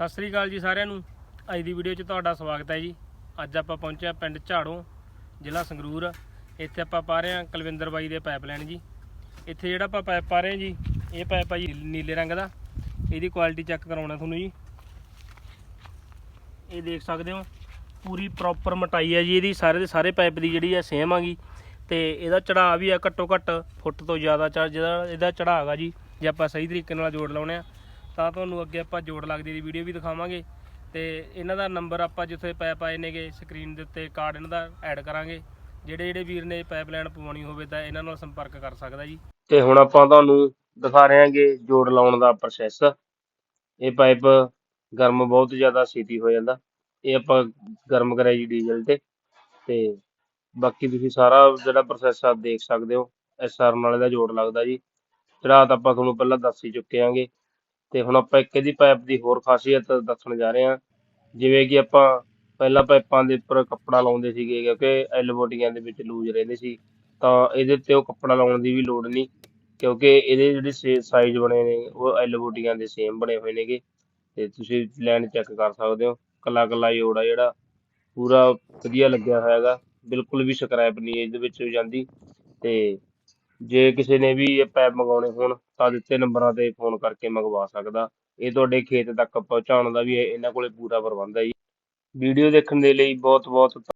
ਸਤਿ ਸ੍ਰੀ ਅਕਾਲ ਜੀ ਸਾਰਿਆਂ ਨੂੰ। ਅੱਜ ਦੀ ਵੀਡੀਓ 'ਚ ਤੁਹਾਡਾ ਸਵਾਗਤ ਹੈ ਜੀ। ਅੱਜ ਆਪਾਂ ਪਹੁੰਚੇ ਹਾਂ ਪਿੰਡ ਝਾੜੋਂ, ਜ਼ਿਲ੍ਹਾ ਸੰਗਰੂਰ। ਇੱਥੇ ਆਪਾਂ ਪਾ ਰਹੇ ਹਾਂ ਕੁਲਵਿੰਦਰ ਬਾਈ ਦੇ ਪਾਈਪਲਾਈਨ ਜੀ। ਇੱਥੇ ਜਿਹੜਾ ਆਪਾਂ ਪਾਈਪ ਪਾ ਰਹੇ ਹਾਂ ਜੀ, ਇਹ ਪਾਈਪ ਆ ਜੀ ਨੀਲੇ ਰੰਗ ਦਾ। ਇਹਦੀ ਕੁਆਲਿਟੀ ਚੈੱਕ ਕਰਾਉਣਾ ਤੁਹਾਨੂੰ ਜੀ। ਇਹ ਦੇਖ ਸਕਦੇ ਹੋ, ਪੂਰੀ ਪ੍ਰੋਪਰ ਮਟਾਈ ਹੈ ਜੀ ਇਹਦੀ। ਸਾਰੇ ਦੇ ਸਾਰੇ ਪਾਈਪ ਦੀ ਜਿਹੜੀ ਹੈ ਸੇਮ ਆਗੀ ਤੇ ਇਹਦਾ ਚੜਾਅ ਵੀ ਆ ਘੱਟੋ ਘੱਟ ਫੁੱਟ ਤੋਂ ਜ਼ਿਆਦਾ ਚੜ ਜਿਹਦਾ ਇਹਦਾ ਚੜਾਅ ਹੈਗਾ ਜੀ, ਜੇ ਆਪਾਂ ਸਹੀ ਤਰੀਕੇ ਨਾਲ ਜੋੜ ਲਾਉਣੇ ਆ ਤਾਂ ਤੁਹਾਨੂੰ ਅੱਗੇ ਆਪਾਂ ਜੋੜ ਲੱਗਦੀ ਦੀ ਵੀਡੀਓ ਵੀ ਦਿਖਾਵਾਂਗੇ। ਤੇ ਇਹਨਾਂ ਦਾ ਨੰਬਰ ਆਪਾਂ ਜਿੱਥੇ ਪਾਈਪ ਆਏ ਨੇਗੇ ਸਕਰੀਨ ਦੇ ਉੱਤੇ ਕਾਰਡ ਇਹਨਾਂ ਦਾ ਐਡ ਕਰਾਂਗੇ। ਜਿਹੜੇ ਜਿਹੜੇ ਵੀਰ ਨੇ ਪਾਈਪਲਾਈਨ ਪਵਾਉਣੀ ਹੋਵੇ ਤਾਂ ਇਹਨਾਂ ਨਾਲ ਸੰਪਰਕ ਕਰ ਸਕਦਾ ਜੀ। ਤੇ ਹੁਣ ਆਪਾਂ ਤੁਹਾਨੂੰ ਦਿਖਾ ਰਹੇ ਹਾਂਗੇ ਜੋੜ ਲਾਉਣ ਦਾ ਪ੍ਰੋਸੈਸ ਇਹ ਪਾਈਪ ਗਰਮ ਬਹੁਤ ਜ਼ਿਆਦਾ ਛੇਤੀ ਹੋ ਜਾਂਦਾ। ਇਹ ਆਪਾਂ ਗਰਮ ਕਰਿਆ ਜੀ ਡੀਜ਼ਲ ਤੇ। ਤੇ ਬਾਕੀ ਤੁਸੀਂ ਸਾਰਾ ਜਿਹੜਾ ਪ੍ਰੋਸੈਸ ਆ ਦੇਖ ਸਕਦੇ ਹੋ। ਐਸਆਰ ਨਾਲ ਇਹਦਾ ਜੋੜ ਲੱਗਦਾ ਜੀ। ਜਿਹੜਾ ਆਪਾਂ ਤੁਹਾਨੂੰ ਪਹਿਲਾਂ ਦੱਸ ਹੀ ਚੁੱਕੇ ਆਂਗੇ ਤੇ ਹੁਣ ਆਪਾਂ ਇੱਕ ਇਹਦੀ ਪਾਈਪ ਦੀ ਹੋਰ ਖਾਸੀਅਤ ਦੱਸਣ ਜਾ ਰਹੇ ਹਾਂ। ਜਿਵੇਂ ਕਿ ਆਪਾਂ ਪਹਿਲਾਂ ਪਾਈਪਾਂ ਦੇ ਉੱਪਰ ਕੱਪੜਾ ਲਾਉਂਦੇ ਸੀਗੇ ਕਿਉਂਕਿ ਐਲਬੋਟੀਆਂ ਦੇ ਵਿੱਚ ਲੂਜ ਰਹਿੰਦੇ ਸੀ, ਤਾਂ ਇਹਦੇ ਤੇ ਉਹ ਕੱਪੜਾ ਲਾਉਣ ਦੀ ਵੀ ਲੋੜ ਨਹੀਂ ਕਿਉਂਕਿ ਇਹਦੇ ਜਿਹੜੇ ਸਾਈਜ਼ ਬਣੇ ਨੇ, ਉਹ ਐਲਬੋਟੀਆਂ ਦੇ ਸੇਮ ਬਣੇ ਹੋਏ ਨੇਗੇ। ਤੇ ਤੁਸੀਂ ਲਾਈਨ ਚੈੱਕ ਕਰ ਸਕਦੇ ਹੋ ਕੱਲਾ ਕੱਲਾ ਜੋੜ ਆ ਜਿਹੜਾ, ਪੂਰਾ ਵਧੀਆ ਲੱਗਿਆ ਹੋਇਆ ਹੈਗਾ ਬਿਲਕੁਲ ਵੀ ਸਕ੍ਰੈਪ ਨਹੀਂ ਇਹਦੇ ਵਿੱਚ ਜਾਂਦੀ। ਤੇ ਜੇ ਕਿਸੇ ਨੇ ਵੀ ਇਹ ਪੈਪ ਮੰਗਵਾਉਣੇ ਹੋਣ, ਤਾਂ ਦਿੱਤੇ ਨੰਬਰਾਂ ਤੇ ਫੋਨ ਕਰਕੇ ਮੰਗਵਾ ਸਕਦਾ। ਇਹ ਤੁਹਾਡੇ ਖੇਤ ਤੱਕ ਪਹੁੰਚਾਉਣ ਦਾ ਵੀ ਇਹਨਾਂ ਕੋਲੇ ਪੂਰਾ ਪ੍ਰਬੰਧ ਹੈ ਜੀ। ਵੀਡੀਓ ਦੇਖਣ ਦੇ ਲਈ ਬਹੁਤ ਬਹੁਤ